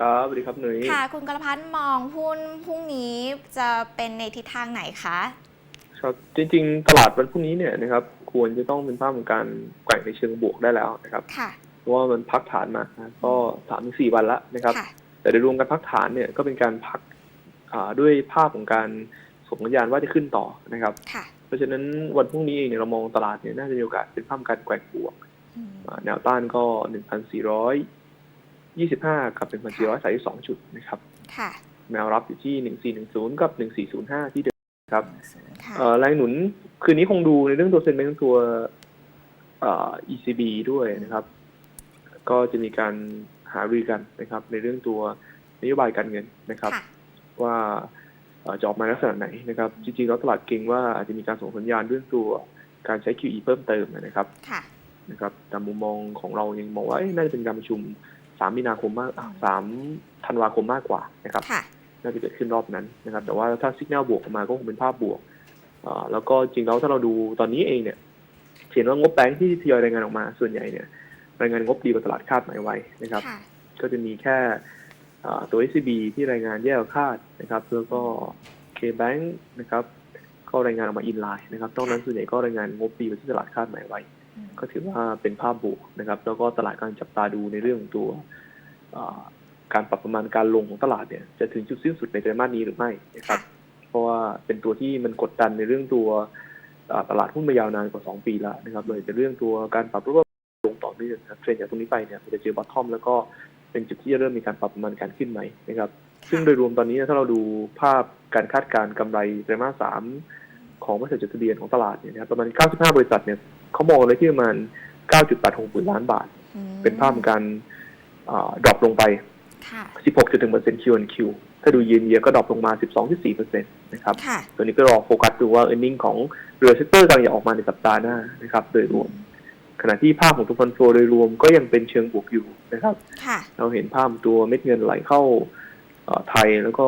ครับสวัสดีครับหนุ่ยค่ะ คุณกรพัฒน์มองหุ้นพรุ่งนี้จะเป็นในทิศทางไหนคะครับจริง ๆ ตลาดวันพรุ่งนี้เนี่ยนะครับควรจะต้องเป็นภาพของการแกว่งในเชิงบวกได้แล้วนะครับค่ะเพราะว่ามันพักฐานมานะก็สามถึงสี่วันละนะครับค่ะแต่โดยรวมการพักฐานเนี่ยก็เป็นการพักอ่าด้วยภาพของการส่งสัญญาณว่าจะขึ้นต่อนะครับค่ะเพราะฉะนั้นวันพรุ่งนี้เองเนี่ยเรามองตลาดเนี่ยน่าจะมีโอกาสเป็นภาพการแกว่งบวกอืมอ่าแนวต้านก็หนึ่งพันสี่ร้อย ยี่สิบห้ากับหนึ่งพันสี่ร้อยสามสิบสองจุดนะครับค่ะแนวรับอยู่ที่หนึ่งสี่หนึ่งศูนย์กับหนึ่งสี่ศูนย์ห้าที่เดิมครับค่ะเอ่อแรงหนุนคืนนี้คงดูในเรื่องตัวเซ็นเมนต์ตัวเอ่อ ECB ด้วยนะครับ ก็จะมีการหารือกันนะครับ ในเรื่องตัวนโยบายการเงินนะครับค่ะว่าเอ่อจะออกมาลักษณะไหนนะครับ จริงๆแล้วตลาดเก่งว่าอาจจะมีการส่งสัญญาณเรื่องตัวการใช้ QE เพิ่มเติมนะครับค่ะนะครับแต่มุมมองของเรายังมองว่าเอ๊ะน่าจะเป็นการประชุม สามมีนาคมมากสามธันวาคมมากกว่านะครับค่ะน่าจะเกิดขึ้นรอบนั้นนะครับ แต่ว่าถ้าสัญญาณบวกออกมาก็คงเป็นภาพบวกเอ่อแล้วก็จริงแล้วถ้าเราดูตอนนี้เองเนี่ยเห็นว่างบแบงค์ที่ทยอยรายงานออกมาส่วนใหญ่เนี่ยรายงานงบดีกว่าตลาดคาดหมายไว้นะครับค่ะก็จะมีแค่เอ่อตัว SCB ที่รายงานแย่กว่าคาดนะครับ แล้วก็ K-Bank นะครับ ก็รายงานออกมาอินไลน์นะครับนอกนั้นส่วนใหญ่ก็รายงานงบดีกว่าที่ตลาดคาดหมายไว้อืม ก็ถือว่าเป็นภาพบวกนะครับ แล้วก็ตลาดกำลังจับตาดูในเรื่องของตัวเอ่อการปรับประมาณการลงของตลาดเนี่ยจะถึงจุดสิ้นสุดในไตรมาสนี้หรือไม่นะครับ เพราะว่าเป็นตัวที่มันกดดันในเรื่องตัวเอ่อตลาดหุ้นมายาวนานกว่า 2 ปีแล้วนะครับเลยเป็นเรื่องตัวการปรับรูปลงต่อเนื่องนะครับเทรนด์จากตรงนี้ไปเนี่ยมันจะเจอบอททอมแล้วก็เป็นจุดที่จะเริ่มมีการปรับประมาณการขึ้นไหมนะครับ ซึ่งโดยรวมตอนนี้ถ้าเราดูภาพการคาดการณ์กำไรไตรมาสสามของบริษัทจดทะเบียนของตลาดเนี่ยนะครับประมาณ 95 บริษัทเนี่ย เขามองเลยที่ประมาณ 9.86หมื่นล้านบาทอืมเป็นภาพของการดรอปลงไปค่ะ16.1% Q on Q ถ้าดูยืนเยียก็ดรอปลงมา 12.4%นะครับค่ะตัวนี้ก็รอโฟกัสดูว่า e a r n i n g ของเรือเซกเตอร์กำลังจะออกมาในสัปดาห์หน้านะครับ โดยรวม ขณะที่ภาพของตัวฟันโฟโดยรวมก็ยังเป็นเชิงบวกอยู่นะครับค่ะเราเห็นภาพตัวเม็ดเงินไหลเข้าเอ่อไทยแล้วก็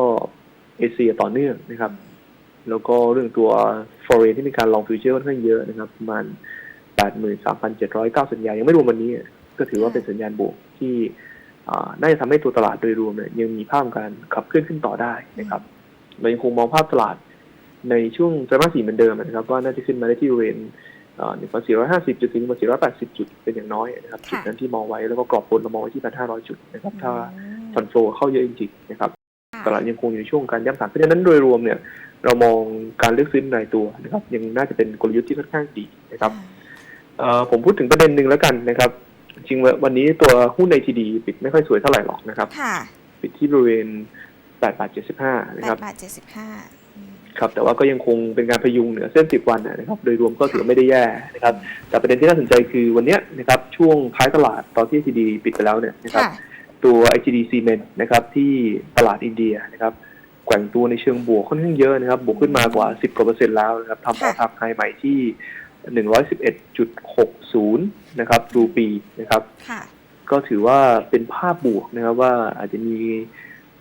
เอเชียต่อเนื่องนะครับ แล้วก็เรื่องตัว foreign ที่มีการลองฟิวเจอร์ค่อนข้างเยอะนะครับ ประมาณ 83,709 สัญญา ยังไม่รวมวันนี้ ก็ถือว่าเป็นสัญญาณบวกที่อ่าน่าจะทำให้ตัวตลาดโดยรวมเนี่ยยังมีภาพการขับเคลื่อนขึ้นต่อได้นะครับเรายังคงมองภาพตลาดในช่วงไตรมาสสี่เหมือนเดิมนะครับ ว่าน่าจะขึ้นมาได้ที่บริเวณหนึ่งพันสี่ร้อยห้าสิบจุดถึงหนึ่งพันสี่ร้อยแปดสิบจุดเป็นอย่างน้อยนะครับค่ะจุดนั้นที่มองไว้แล้วก็กรอบบนเรามองไว้ที่พันห้าร้อยจุดนะครับถ้าอืมฟันโฟเข้าเยอะจริงๆนะครับค่ะตลาดยังคงอยู่ในช่วงการย่ำฐานเพราะฉะนั้นโดยรวมเนี่ย เรามองการเลือกซื้อรายตัวนะครับ ยังน่าจะเป็นกลยุทธ์ที่ค่อนข้างดีนะครับเอ่อ ผมพูดถึงประเด็นหนึ่งแล้วกันนะครับ จริงๆวันนี้ตัวหุ้นในทีดีปิดไม่ค่อยสวยเท่าไหร่หรอกนะครับค่ะปิดที่บริเวณ8บาท75นะแปครับดบาทเจ็ดสิบห้าอืมครับ แต่ว่าก็ยังคงเป็นการพยุงเหนือเส้น10วันนะครับ โดยรวมก็ถือว่าไม่ได้แย่นะครับ แต่ประเด็นที่น่าสนใจคือวันเนี้ยนะครับ ช่วงท้ายตลาดตอนที่ทีดีปิดไปแล้วเนี่ยนะครับค่ะตัว IGD Cement นะครับที่ตลาดอินเดียนะครับแกว่งตัวในเชิงบวกค่อนข้างเยอะนะครับ บวกขึ้นมากว่า 10กว่าเปอร์เซ็นต์แล้วนะครับทำออค่ะทำไฮใหม่ที่ 111.60 นะครับรูปีนะครับค่ะก็ถือว่าเป็นภาพบวกนะครับว่าอาจจะมี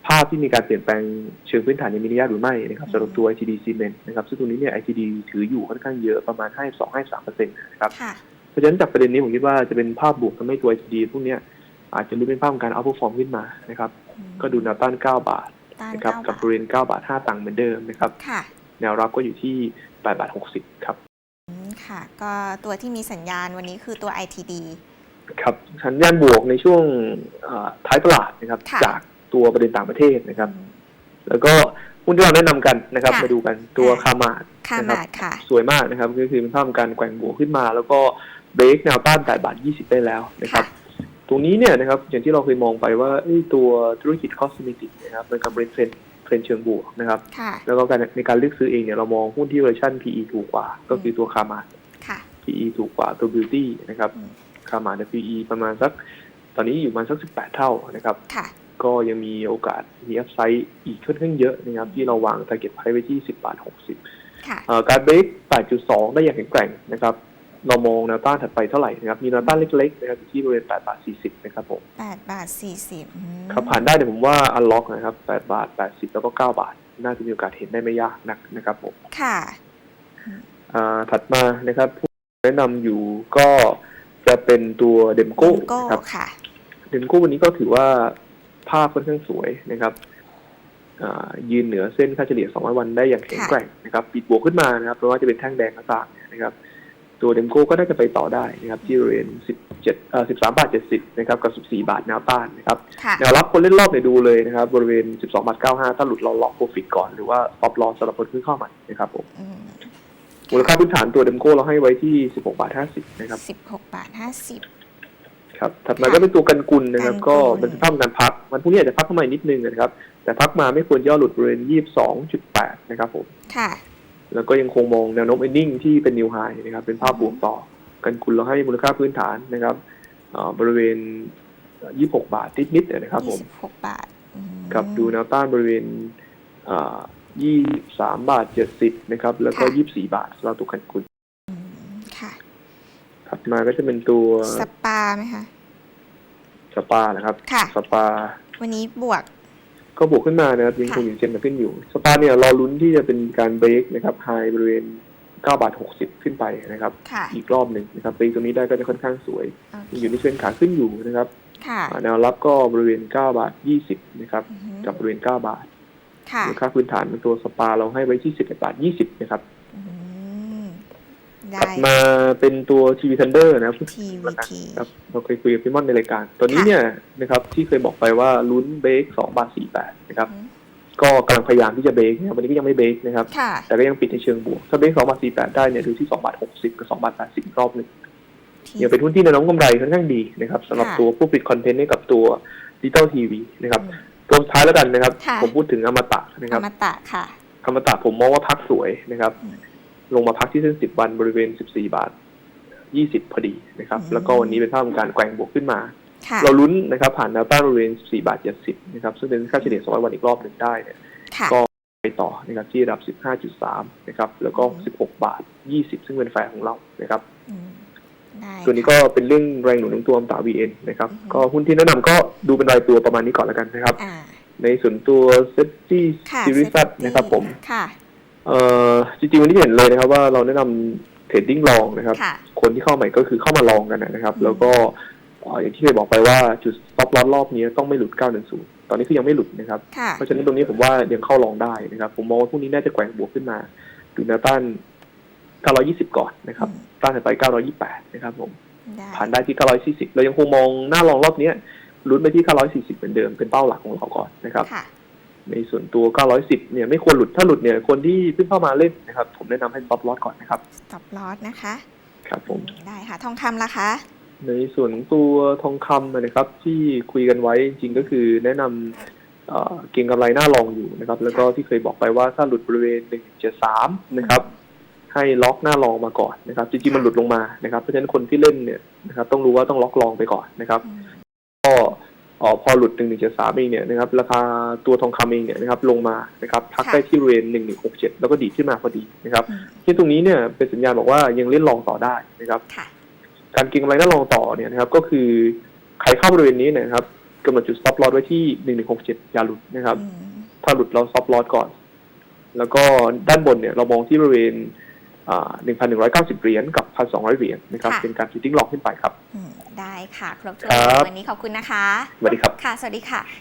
ภาพที่มีการเปลี่ยนแปลงเชิงพื้นฐานยังมีนัยยะหรือไม่นะครับสำหรับตัว IGD Cement นะครับซึ่งตรงนี้เนี่ย IGD ถืออยู่ค่อนข้างเยอะประมาณ 52-53%นะครับค่ะเพราะฉะนั้นจากประเด็นนี้ผมคิดว่าจะเป็นภาพบวกทำให้ตัว IGD พวกเนี้ยอาจจะมีเป็นภาพของการเอาพอฟอร์มขึ้นมานะครับอืมก็ดูแนวต้าน 9 บาทต้านนะครับเก้ากับบาทบริเวณ9บาท 5 ตังค์เหมือนเดิมนะครับค่ะแนวรับก็อยู่ที่8บาท60 ครับอืม ค่ะ ก็ตัวที่มีสัญญาณวันนี้คือตัว ITD ครับสัญญาณบวกในช่วงเอ่อท้ายตลาดนะครับค่ะจากตัวประเด็นต่างประเทศนะครับอืมแล้วก็หุ้นที่เราแนะนำกันนะครับค่ะมาดูกันตัวค่ะคามาดค่านะครับมาดค่ะสวยมากนะครับ ก็คือเป็นภาพของการแกว่งบวกขึ้นมา แล้วก็เบรกแนวต้าน8บาท 20 ได้แล้วนะครับ ตรงนี้เนี่ยนะครับอย่างที่เราเคยมองไปว่าเอ้ยตัวธุรกิจคอสเมติกนะครับเป็นการเป็นเทรนด์เทรนด์เชิงบวกนะครับค่ะแล้วก็การในการเลือกซื้อเองเนี่ยเรามองหุ้นที่เวอร์ชัน PE ถูกกว่า ก็คือตัวคามาดค่ะ PE ถูกกว่าตัว Beauty นะครับอืมคามาดใน PE ประมาณสัก ตอนนี้อยู่ประมาณสัก 18 เท่านะครับค่ะก็ยังมีโอกาสมีอัพไซด์อีกค่อนข้างเยอะนะครับ ที่เราวาง target price ไว้ที่ 10 บาท 60ค่ะเอ่อการเบรก8.2 ได้อย่างแข็งแกร่งนะครับเรามองแนวต้านถัดไปเท่าไหร่นะครับ มีแนวต้านเล็กๆนะครับอยู่ที่บริเวณ8บาท 40 นะครับผมแปดบาทสี่สิบอืมครับผ่านได้เนี่ยผมว่าอันล็อกนะครับ8บาท 80 แล้วก็ 9 บาท น่าจะมีโอกาสเห็นได้ไม่ยากนักนะครับผม ค่ะ อ่า ถัดมานะครับผู้ แนะนำอยู่ก็จะเป็นตัวเดมโก้โก้ครับค่ะเดมโก้วันนี้ก็ถือว่าภาพค่อนข้างสวยนะครับอ่ายืนเหนือเส้นค่าเฉลี่ย 200 วันได้อย่างแข็งแกร่งนะครับ ปิดบวกขึ้นมานะครับเพราะว่าจะเป็นแท่งแดงก็ตามเนี่ยนะครับ ตัวเดมโก้ก็น่าจะไปต่อได้นะครับที่บริเวณ17เอ่อ13 บาท 70 นะครับ กับ 14 บาทแนวต้านนะครับค่ะแนวรับคนเล่นรอบเนี่ยดูเลยนะครับ บริเวณ 12 บาท 95 ถ้าหลุดเราล็อกโปรฟิตก่อน หรือว่า stop loss สำหรับคนขึ้นเข้าใหม่นะครับผมอื มมูลค่าพื้นฐานตัวเดมโก้เราให้ไว้ที่ 16 บาท 50 นะครับสิบหกบาทห้าสิบครับ ถัดมาก็เป็นตัวกันกุลนะครับกันกุลก็มันจะทำการพัก วันพรุ่งนี้อาจจะพักเข้ามานิดนึงนะครับ แต่พักมาไม่ควรย่อหลุดบริเวณ 22.8 นะครับผม ค่ะ แล้วก็ยังคงมองแนวโน้ม ending ที่เป็น new high นะครับ เป็นภาพบวกต่อ กันกุลเราให้มูลค่าพื้นฐานนะครับเอ่อบริเวณ 26 บาทนิดๆเนี่ยนะครับผมยี่สิบหกบาทอืมกับ ดูแนวต้านบริเวณ อ่า23บาท70นะครับ แล้วก็ค่ะ24บาทสำหรับตัวกันกุลอืมค่ะถัดมาก็จะเป็นตัวสปาไหมคะสปานะครับค่ะสปา วันนี้บวก ก็บวกขึ้นมานะครับยังคงอยู่เช่นขึ้นอยู่ สปาเนี่ยรอลุ้นที่จะเป็นการเบรกนะครับไฮบริเวณ9บาท60ขึ้นไปนะครับค่ะอีกรอบหนึ่งนะครับเบรกตรงนี้ได้ก็จะค่อนข้างสวยโอเคยังอยู่ในเทรนขาขึ้นอยู่นะครับค่ะอ่าแนวรับก็บริเวณ9บาท20นะครับอือฮึกับบริเวณ9บาทค่ะ มูลค่าพื้นฐานเป็นตัวสปาเราให้ไว้ที่11บาท20นะครับอืมได้ถัดมาเป็นตัวทีวีทันเดอร์นะครับทีวีทีครับเราเคยคุยกับพี่ม่อนในรายการ ตอนนี้เนี่ยนะครับที่เคยบอกไปว่าลุ้นเบรก2บาท48นะครับ ก็กำลังพยายามที่จะเบรกนะครับวันนี้ก็ยังไม่เบรกนะครับค่ะแต่ก็ยังปิดในเชิงบวก ถ้าเบรก2บาท48ได้เนี่ยดูที่2บาท60กับ2บาท80อีกรอบหนึ่งทียังเป็นหุ้นที่แนวโน้มกำไรค่อนข้างดีนะครับสำหรับค่ะตัวผู้ผลิตคอนเทนต์ให้กับตัวดิจิตอลทีวีนะครับอืม ตัวสุดท้ายแล้วกันนะครับ ค่ะ ผมพูดถึงอมตะนะคอรับมตะค่ะ อมตะผมมองว่าพักสวยนะครับ อืมลงมาพักที่เส้น10วันบริเวณ14บาท20พอดีนะครับ อืม แล้วก็วันนี้เป็นภาพของการแกว่งบวกขึ้นมา ค่ะเราลุ้นนะครับผ่านแนวต้านบริเวณ14บาท70นะครับซึ่งเป็นค่าเฉลี่ย200วันอีกรอบหนึ่งได้เนี่ยค่ะ ก็ไปต่อนะครับที่ระดับ 15.3นะครับแล้วก็16 บาท 20 ซึ่งเป็นแฟร์ของเรานะครับอืม ได้ตัวนี้ค่ะก็เป็นเรื่องแรงหนุนของตัวอัมตรา VN นะครับอือฮึก็หุ้นที่แนะนำก็ดูเป็นรายตัวประมาณนี้ก่อนแล้วกันนะครับอ่าในส่วนตัวเซตตี้ค่ะซีรีส์ Safety นะครับผมค่ะเอ่อจริงๆวันนี้เห็นเลยนะครับว่าเราแนะนำเทรดดิ้งลองนะครับค่ะคนที่เข้าใหม่ก็คือเข้ามาลองกันนะครับอืมแล้วก็เอ่ออย่างที่เคยบอกไปว่าจุด stop loss รอบนี้ต้องไม่หลุด 910 ตอนนี้คือยังไม่หลุดนะครับค่ะเพราะฉะนั้นตรงนี้ผมว่ายังเข้าลองได้นะครับ ผมมองว่าพรุ่งนี้น่าจะแกว่งบวกขึ้นมาดูแนวต้าน 920 ก่อนนะครับอืมต้านถัดไป 928 นะครับผมได้ผ่านได้ที่ 940 เรายังคงมองหน้าลองรอบเนี้ยลุ้นไปที่ 940 เหมือนเดิม เป็นเป้าหลักของเราก่อนนะครับค่ะในส่วนตัว 910 เนี่ยไม่ควรหลุด ถ้าหลุดเนี่ย คนที่เพิ่งเข้ามาเล่นนะครับ ผมแนะนำให้ stop loss ก่อนนะครับ stop loss นะคะ ครับผม ได้ค่ะ ทองคำล่ะคะในส่วนของตัวทองคำนะครับ ที่คุยกันไว้จริงๆก็คือแนะนำเอ่อเก็งกำไรหน้าลองอยู่นะครับ แล้วก็ที่เคยบอกไปว่าถ้าหลุดบริเวณ 173 นะครับ ให้ล็อกหน้าลองมาก่อนนะครับ จริงๆมันหลุดลงมานะครับเพราะฉะนั้นคนที่เล่นเนี่ยนะครับต้องรู้ว่าต้องล็อกลองไปก่อนนะครับอืมก็เอ่อพอหลุด 1173เองเนี่ยนะครับราคาตัวทองคำเองเนี่ยนะครับลงมานะครับพักได้ที่บริเวณ1167 แล้วก็ดีดขึ้นมาพอดีนะครับอืมที่ตรงนี้เนี่ยเป็นสัญญาณบอกว่ายังเล่นลองต่อได้นะครับค่ะการเก็งกำไรหน้าลองต่อเนี่ยนะครับก็คือใครเข้าบริเวณนี้เนยนะครับกำหนดจุด stop loss ไว้ที่ 1167 อย่าหลุดนะครับอืมถ้าหลุดเรา stop loss ก่อน แล้วก็ด้านบนเนี่ยเรามองที่บริเวณอ่า 1,190 เหรียญกับ 1,200 เหรียญนะครับเป็นการฟิตติ้งลองขึ้นไปครับ อืมได้ค่ะ ครบถ้วครันบวันนี้ขอบคุณนะคะ สวัสดีครับ ค่ะ สวัสดีค่ะ